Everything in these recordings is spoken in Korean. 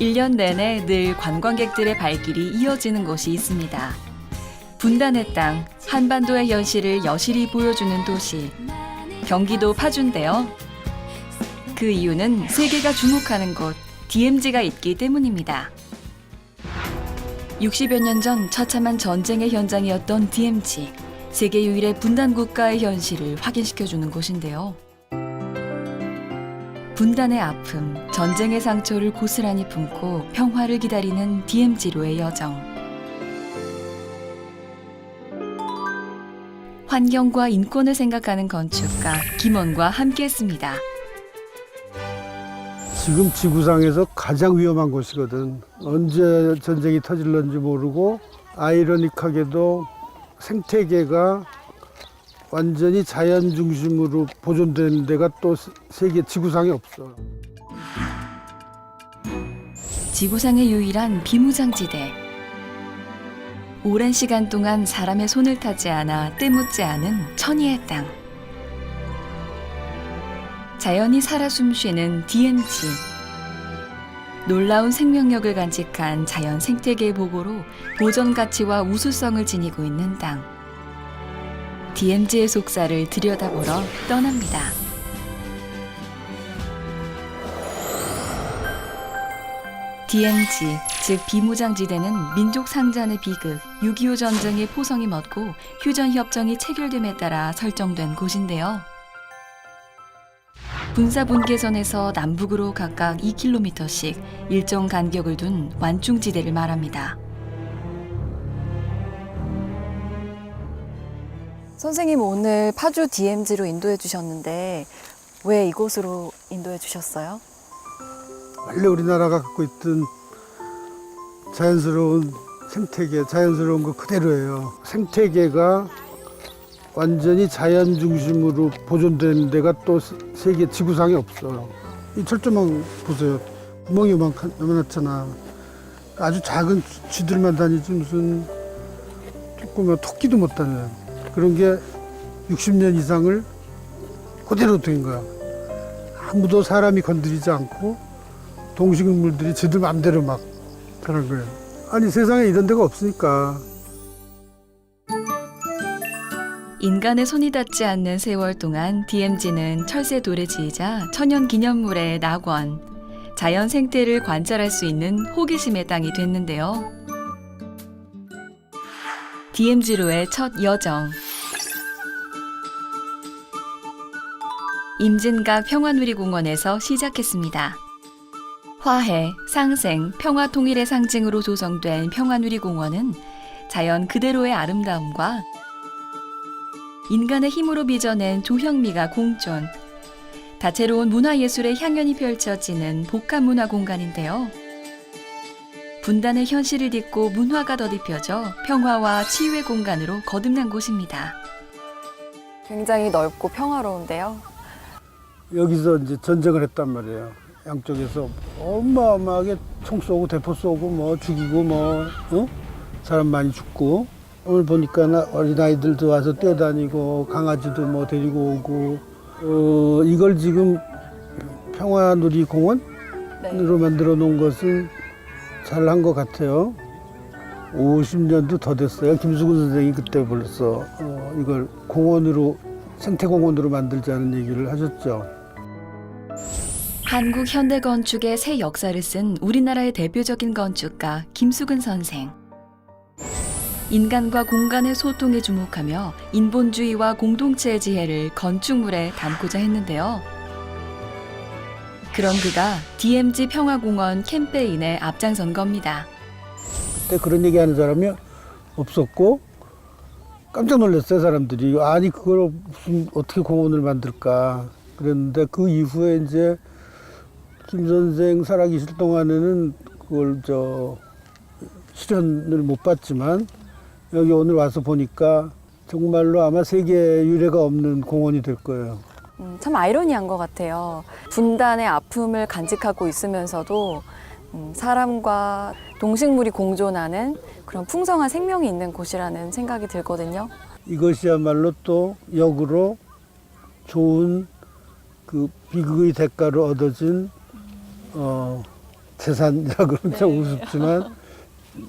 일년 내내 늘 관광객들의 발길이 이어지는 곳이 있습니다. 분단의 땅, 한반도의 현실을 여실히 보여주는 도시, 경기도 파주인데요. 그 이유는 세계가 주목하는 곳, DMZ가 있기 때문입니다. 60여 년 전 처참한 전쟁의 현장이었던 DMZ, 세계 유일의 분단 국가의 현실을 확인시켜주는 곳인데요. 분단의 아픔, 전쟁의 상처를 고스란히 품고 평화를 기다리는 DMZ로의 여정. 환경과 인권을 생각하는 건축가 김원과 함께했습니다. 지금 지구상에서 가장 위험한 곳이거든. 언제 전쟁이 터질런지 모르고 아이러닉하게도 생태계가 완전히 자연 중심으로 보존되는 데가 또 세계 지구상에 없어. 지구상의 유일한 비무장지대. 오랜 시간 동안 사람의 손을 타지 않아 때묻지 않은 천희의 땅. 자연이 살아 숨쉬는 DMZ. 놀라운 생명력을 간직한 자연 생태계 보고로 보존 가치와 우수성을 지니고 있는 땅. DMZ의 속살을 들여다보러 떠납니다. DMZ, 즉 비무장지대는 민족 상잔의 비극 6.25 전쟁의 포성이 멎고 휴전협정이 체결됨에 따라 설정된 곳인데요. 분사 분계선에서 남북으로 각각 2km씩 일정 간격을 둔 완충지대를 말합니다. 선생님 오늘 파주 DMZ로 인도해 주셨는데 왜 이곳으로 인도해 주셨어요? 원래 우리나라가 갖고 있던 자연스러운 생태계, 자연스러운 거 그대로예요. 생태계가 완전히 자연 중심으로 보존되는 데가 또 세- 세계 지구상에 없어. 이 철조망 보세요. 구멍이 요만큼, 요만하잖아. 아주 작은 쥐들만 다니지 무슨 조그만 토끼도 못 다녀요. 그런 게 60년 이상을 그대로 된 거야. 아무도 사람이 건드리지 않고 동식물들이 지들 맘대로 막 그런 거예요. 아니 세상에 이런 데가 없으니까 인간의 손이 닿지 않는 세월 동안 DMZ는 철새 도래지이자 천연 기념물의 낙원, 자연 생태를 관찰할 수 있는 호기심의 땅이 됐는데요. DMZ로의 첫 여정. 임진각 평화누리공원에서 시작했습니다. 화해, 상생, 평화 통일의 상징으로 조성된 평화누리공원은 자연 그대로의 아름다움과 인간의 힘으로 빚어낸 조형미가 공존. 다채로운 문화예술의 향연이 펼쳐지는 복합문화 공간인데요. 분단의 현실을 딛고 문화가 더딥혀져 평화와 치유의 공간으로 거듭난 곳입니다. 굉장히 넓고 평화로운데요. 여기서 이제 전쟁을 했단 말이에요. 양쪽에서 어마어마하게 총 쏘고 대포 쏘고 뭐 죽이고 뭐 어? 사람 많이 죽고 오늘 보니까 나- 어린아이들도 와서 뛰어다니고 강아지도 뭐 데리고 오고 어, 이걸 지금 평화누리공원으로 네. 만들어 놓은 것은 잘한 것 같아요. 50년도 더 됐어요. 김수근 선생이 그때 벌써 어, 이걸 공원으로 생태공원으로 만들자는 얘기를 하셨죠. 한국 현대 건축의 새 역사를 쓴 우리나라의 대표적인 건축가 김수근 선생. 인간과 공간의 소통에 주목하며 인본주의와 공동체의 지혜를 건축물에 담고자 했는데요. 그런 그가 DMZ 평화공원 캠페인에 앞장선 겁니다. 그때 그런 얘기 하는 사람이 없었고 깜짝 놀랐어요 사람들이 아니 그걸 무슨 어떻게 공원을 만들까 그랬는데 그 이후에 이제 김 선생 살아계실 동안에는 그걸 저 실현을 못 봤지만 여기 오늘 와서 보니까 정말로 아마 세계 유례가 없는 공원이 될 거예요. 음, 참 아이러니한 것 같아요. 분단의 아픔을 간직하고 있으면서도 음, 사람과 동식물이 공존하는 그런 풍성한 생명이 있는 곳이라는 생각이 들거든요. 이것이야말로 또 역으로 좋은 그 비극의 대가로 얻어진 어, 재산이라 그러면 참 우습지만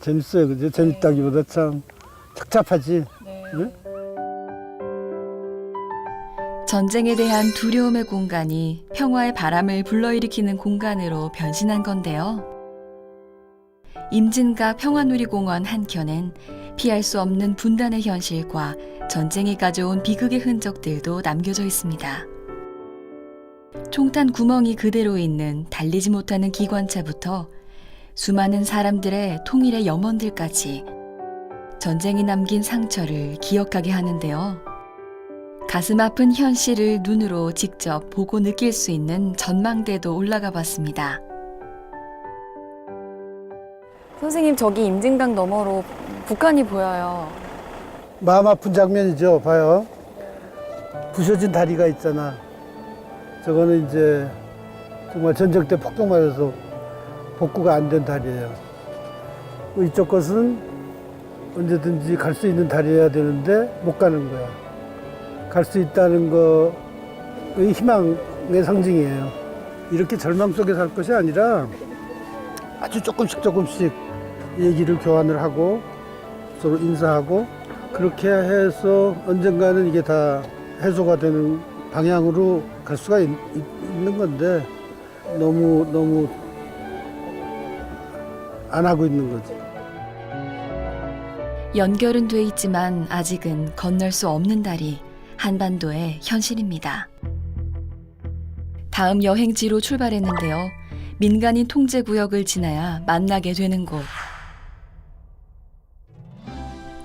재밌어요. 그죠? 재밌다기보다 참 착잡하지. 응? 전쟁에 대한 두려움의 공간이 평화의 바람을 불러일으키는 공간으로 변신한 건데요. 임진각 평화누리공원 한켠엔 피할 수 없는 분단의 현실과 전쟁이 가져온 비극의 흔적들도 남겨져 있습니다. 총탄 구멍이 그대로 있는 달리지 못하는 기관차부터 수많은 사람들의 통일의 염원들까지 전쟁이 남긴 상처를 기억하게 하는데요. 가슴 아픈 현실을 눈으로 직접 보고 느낄 수 있는 전망대도 올라가 봤습니다. 선생님 저기 임진강 너머로 북한이 보여요. 마음 아픈 장면이죠. 봐요. 부셔진 다리가 있잖아. 저거는 이제 정말 전쟁 때 폭격 맞아서 복구가 안 된 다리예요. 이쪽 것은 언제든지 갈 수 있는 다리여야 되는데 못 가는 거야. 갈 수 있다는 거의 희망의 상징이에요. 이렇게 절망 속에 살 것이 아니라 아주 조금씩 조금씩 얘기를 교환을 하고 서로 인사하고 그렇게 해서 언젠가는 이게 다 해소가 되는 방향으로 갈 수가 있, 는 건데 너무 너무 안 하고 있는 거지. 연결은 돼 있지만 아직은 건널 수 없는 다리 한반도의 현실입니다. 다음 여행지로 출발했는데요. 민간인 통제 구역을 지나야 만나게 되는 곳.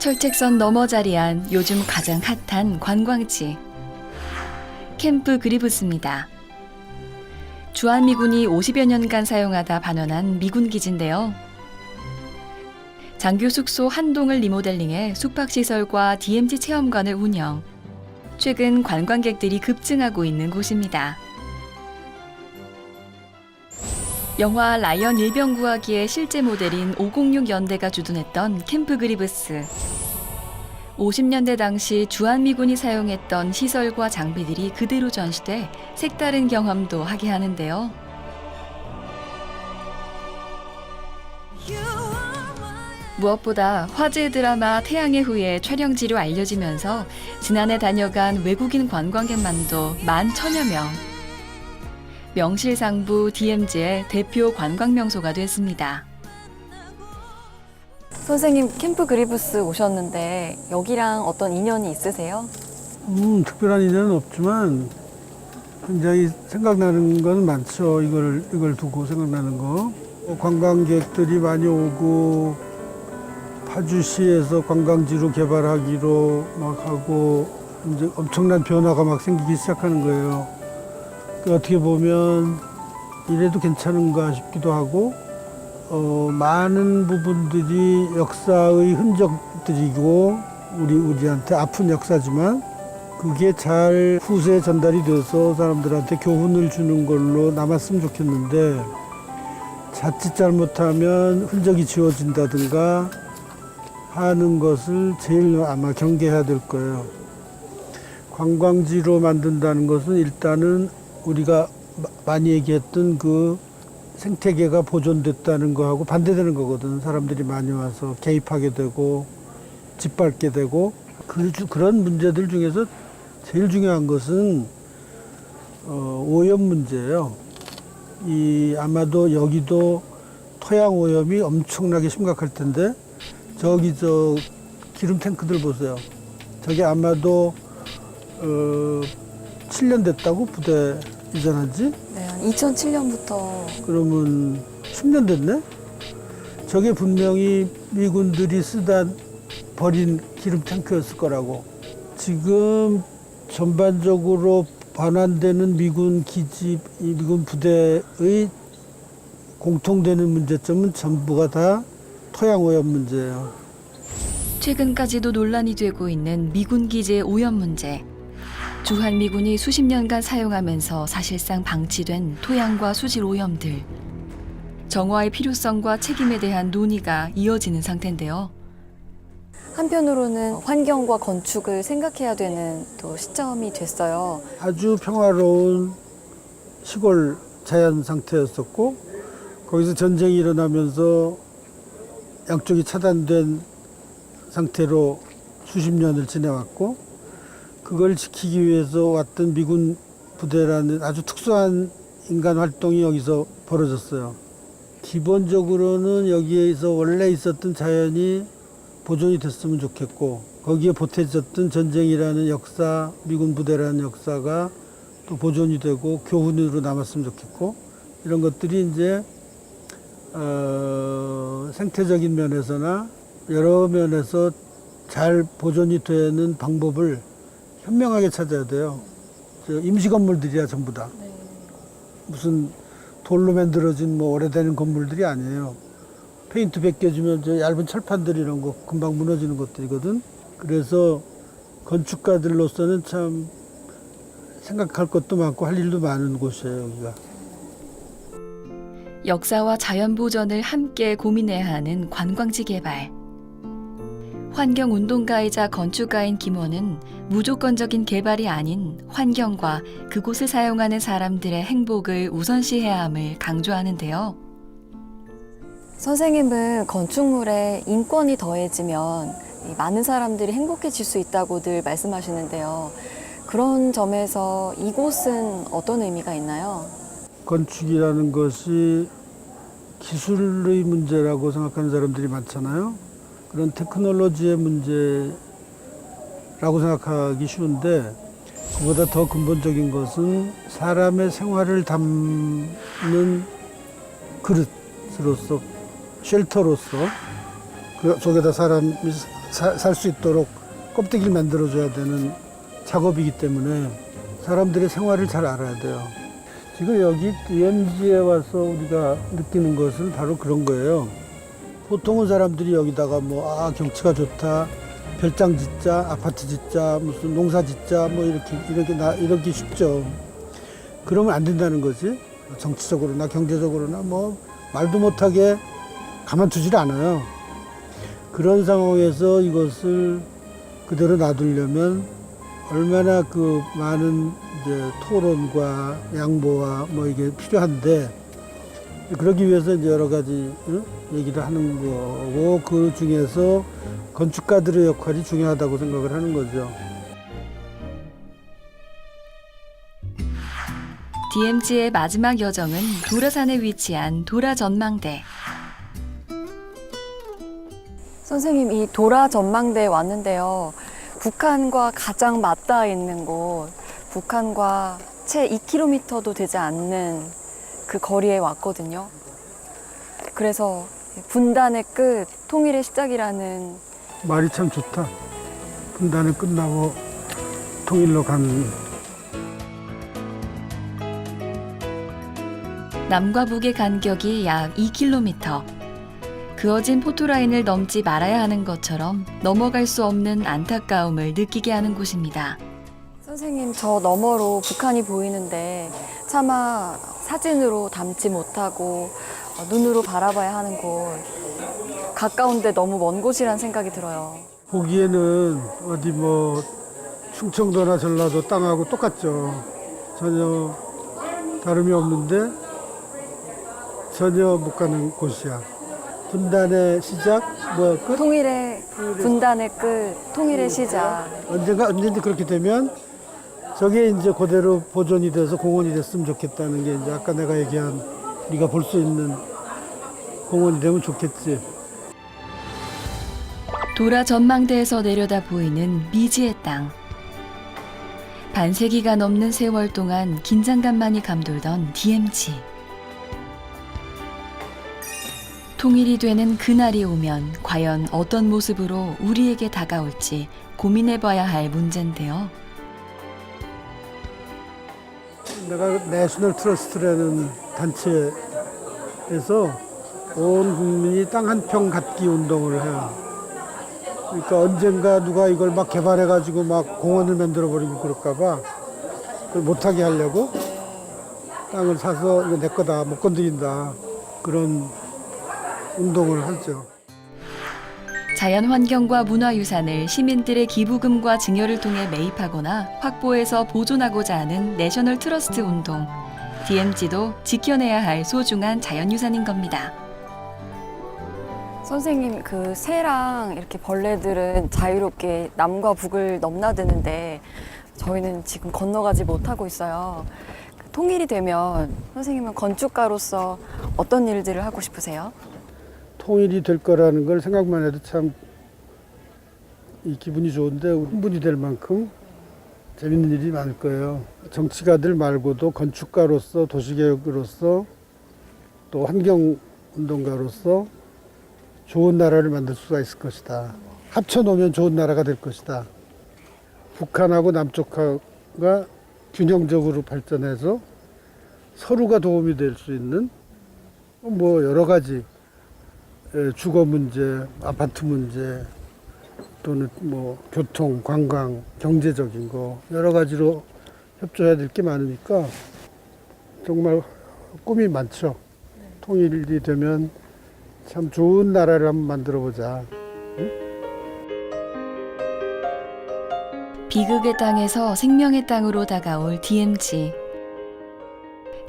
철책선 너머 자리한 요즘 가장 핫한 관광지. 캠프 그리브스입니다. 주한미군이 50여 년간 사용하다 반환한 미군 기지인데요. 장교 숙소 한 동을 리모델링해 숙박시설과 DMZ 체험관을 운영. 최근 관광객들이 급증하고 있는 곳입니다. 영화 라이언 일병 구하기의 실제 모델인 506 연대가 주둔했던 캠프 그리브스. 50년대 당시 주한미군이 사용했던 시설과 장비들이 그대로 전시돼 색다른 경험도 하게 하는데요. 무엇보다 화제 드라마 태양의 후예 촬영지로 알려지면서 지난해 다녀간 외국인 관광객만도 만 천여 명. 명실상부 DMZ의 대표 관광 명소가 됐습니다. 선생님 캠프 그리브스 오셨는데 여기랑 어떤 인연이 있으세요? 음, 특별한 인연은 없지만 굉장히 생각나는 건 많죠. 이걸 이걸 두고 생각나는 거. 어, 관광객들이 많이 오고 파주시에서 관광지로 개발하기로 막 하고 이제 엄청난 변화가 막 생기기 시작하는 거예요. 그 어떻게 보면 이래도 괜찮은가 싶기도 하고 어, 많은 부분들이 역사의 흔적들이고 우리 우리한테 아픈 역사지만 그게 잘 후세에 전달이 돼서 사람들한테 교훈을 주는 걸로 남았으면 좋겠는데 자칫 잘못하면 흔적이 지워진다든가 하는 것을 제일 아마 경계해야 될 거예요. 관광지로 만든다는 것은 일단은 우리가 마- 많이 얘기했던 그 생태계가 보존됐다는 거하고 반대되는 거거든. 사람들이 많이 와서 개입하게 되고 짓밟게 되고 그, 주- 그런 문제들 중에서 제일 중요한 것은 어, 오염 문제예요. 이 아마도 여기도 토양 오염이 엄청나게 심각할 텐데 저기 저 기름 탱크들 보세요. 저게 아마도 어, 7년 됐다고 부대 이전한 지? 네, 2007년부터 그러면 10년 됐네? 저게 분명히 미군들이 쓰다 버린 기름 탱크였을 거라고. 지금 전반적으로 반환되는 미군 기지, 이 미군 부대의 공통되는 문제점은 전부가 다 토양 오염 문제예요. 최근까지도 논란이 되고 있는 미군 기지의 오염 문제. 주한미군이 수십 년간 사용하면서 사실상 방치된 토양과 수질 오염들. 정화의 필요성과 책임에 대한 논의가 이어지는 상태인데요. 한편으로는 환경과 건축을 생각해야 되는 또 시점이 됐어요. 아주 평화로운 시골 자연 상태였었고 거기서 전쟁이 일어나면서 양쪽이 차단된 상태로 수십 년을 지내왔고 그걸 지키기 위해서 왔던 미군 부대라는 아주 특수한 인간 활동이 여기서 벌어졌어요. 기본적으로는 여기에서 원래 있었던 자연이 보존이 됐으면 좋겠고 거기에 보태졌던 전쟁이라는 역사, 미군 부대라는 역사가 또 보존이 되고 교훈으로 남았으면 좋겠고 이런 것들이 이제 어, 생태적인 면에서나 여러 면에서 잘 보존이 되는 방법을 현명하게 찾아야 돼요. 저 임시 건물들이야 전부 다. 무슨 돌로 만들어진 뭐 오래된 건물들이 아니에요. 페인트 벗겨주면 저 얇은 철판들 이런 거 금방 무너지는 것들이거든. 그래서 건축가들로서는 참 생각할 것도 많고 할 일도 많은 곳이에요 여기가. 역사와 자연 보전을 함께 고민해야 하는 관광지 개발. 환경 운동가이자 건축가인 김원은 무조건적인 개발이 아닌 환경과 그곳을 사용하는 사람들의 행복을 우선시해야 함을 강조하는데요. 선생님은 건축물에 인권이 더해지면 이 많은 사람들이 행복해질 수 있다고 늘 말씀하시는데요. 그런 점에서 이곳은 어떤 의미가 있나요? 건축이라는 것이 기술의 문제라고 생각하는 사람들이 많잖아요. 그런 테크놀로지의 문제라고 생각하기 쉬운데 그보다 더 근본적인 것은 사람의 생활을 담는 그릇으로서 쉘터로서 그 속에다 사람이 살 수 있도록 껍데기를 만들어줘야 되는 작업이기 때문에 사람들의 생활을 잘 알아야 돼요. 지금 여기 DMZ에 와서 우리가 느끼는 것은 바로 그런 거예요. 보통은 사람들이 여기다가 뭐, 아, 경치가 좋다. 별장 짓자, 아파트 짓자, 무슨 농사 짓자, 뭐 이렇게, 이렇게, 나, 이렇게 쉽죠. 그러면 안 된다는 거지. 정치적으로나 경제적으로나 뭐, 말도 못하게 가만두질 않아요. 그런 상황에서 이것을 그대로 놔두려면 얼마나 그 많은 이제 토론과 양보와 뭐 이게 필요한데 그러기 위해서 이제 여러 가지 응? 얘기를 하는 거고 그 중에서 건축가들의 역할이 중요하다고 생각을 하는 거죠. DMZ의 마지막 여정은 도라산에 위치한 도라 전망대. 선생님, 이 도라 전망대에 왔는데요. 북한과 가장 맞닿아 있는 곳, 북한과 채 2km도 되지 않는 그 거리에 왔거든요. 그래서 분단의 끝, 통일의 시작이라는 말이 참 좋다. 분단은 끝나고 통일로 가는 남과 북의 간격이 약 2km. 그어진 포토라인을 넘지 말아야 하는 것처럼 넘어갈 수 없는 안타까움을 느끼게 하는 곳입니다. 선생님, 저 너머로 북한이 보이는데 차마 사진으로 담지 못하고 어, 눈으로 바라봐야 하는 곳. 가까운데 너무 먼 곳이란 생각이 들어요. 보기에는 어디 뭐 충청도나 전라도 땅하고 똑같죠. 전혀 다름이 없는데 전혀 못 가는 곳이야. 분단의 시작, 뭐 끝. 통일의 분단의 끝, 통일의 시작. 언젠가 언제든지 그렇게 되면 저게 이제 그대로 보존이 돼서 공원이 됐으면 좋겠다는 게 이제 아까 내가 얘기한 우리가 볼 수 있는 공원이 되면 좋겠지. 도라 전망대에서 내려다 보이는 미지의 땅. 반세기가 넘는 세월 동안 긴장감만이 감돌던 DMZ. 통일이 되는 그날이 오면 과연 어떤 모습으로 우리에게 다가올지 고민해봐야 할 문제인데요. 내가 내셔널 트러스트라는 단체에서 온 국민이 땅 한 평 갖기 운동을 해요. 그러니까 언젠가 누가 이걸 막 개발해가지고 막 공원을 만들어 버리고 그럴까봐 못하게 하려고 땅을 사서 이거 내 거다 못 건드린다 그런 운동을 하죠. 자연 환경과 문화유산을 시민들의 기부금과 증여를 통해 매입하거나 확보해서 보존하고자 하는 내셔널 트러스트 운동. DMZ도 지켜내야 할 소중한 자연유산인 겁니다. 선생님 그 새랑 이렇게 벌레들은 자유롭게 남과 북을 넘나드는데 저희는 지금 건너가지 못하고 있어요. 그 통일이 되면 선생님은 건축가로서 어떤 일들을 하고 싶으세요? 통일이 될 거라는 걸 생각만 해도 참 이 기분이 좋은데 흥분이 될 만큼 재밌는 일이 많을 거예요. 정치가들 말고도 건축가로서 도시개혁으로서 또 환경운동가로서 좋은 나라를 만들 수가 있을 것이다. 합쳐놓으면 좋은 나라가 될 것이다. 북한하고 남쪽하가 균형적으로 발전해서 서로가 도움이 될 수 있는 뭐 여러 가지 에, 주거 문제, 아파트 문제 또는 뭐 교통, 관광, 경제적인 거 여러 가지로 협조해야 될 게 많으니까 정말 꿈이 많죠. 통일이 되면 참 좋은 나라를 한번 만들어 보자. 비극의 땅에서 생명의 땅으로 다가올 DMZ.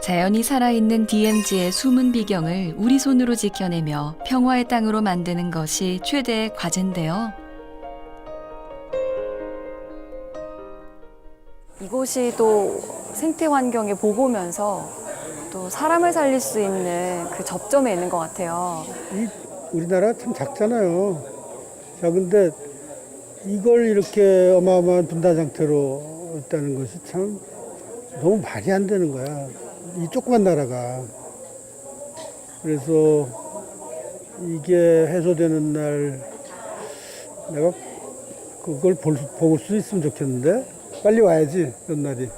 자연이 살아있는 DMZ의 숨은 비경을 우리 손으로 지켜내며 평화의 땅으로 만드는 것이 최대의 과제인데요. 이곳이 또 생태 환경의 보고면서 또 사람을 살릴 수 있는 그 접점에 있는 것 같아요. 이 우리나라 참 작잖아요. 작은데 이걸 이렇게 어마어마한 분단 상태로 있다는 것이 참 너무 말이 안 되는 거야. 이 조그만 나라가. 그래서 이게 해소되는 날 내가 그걸 볼, 수- 볼수 있으면 좋겠는데 빨리 와야지 그런 날이.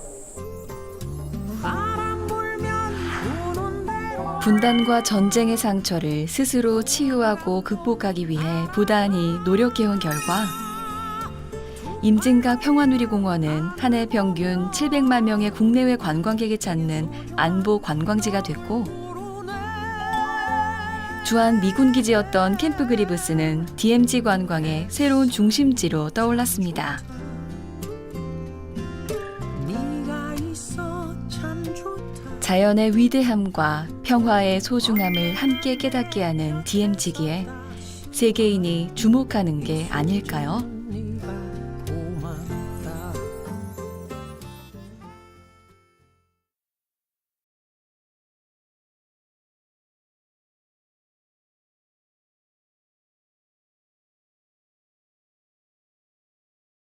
분단과 전쟁의 상처를 스스로 치유하고 극복하기 위해 부단히 노력해온 결과 임진각 평화누리공원은 한 해 평균 700만 명의 국내외 관광객이 찾는 안보 관광지가 됐고 주한 미군 기지였던 캠프 그리브스는 DMZ 관광의 새로운 중심지로 떠올랐습니다. 자연의 위대함과 평화의 소중함을 함께 깨닫게 하는 DMZ기에 세계인이 주목하는 게 아닐까요?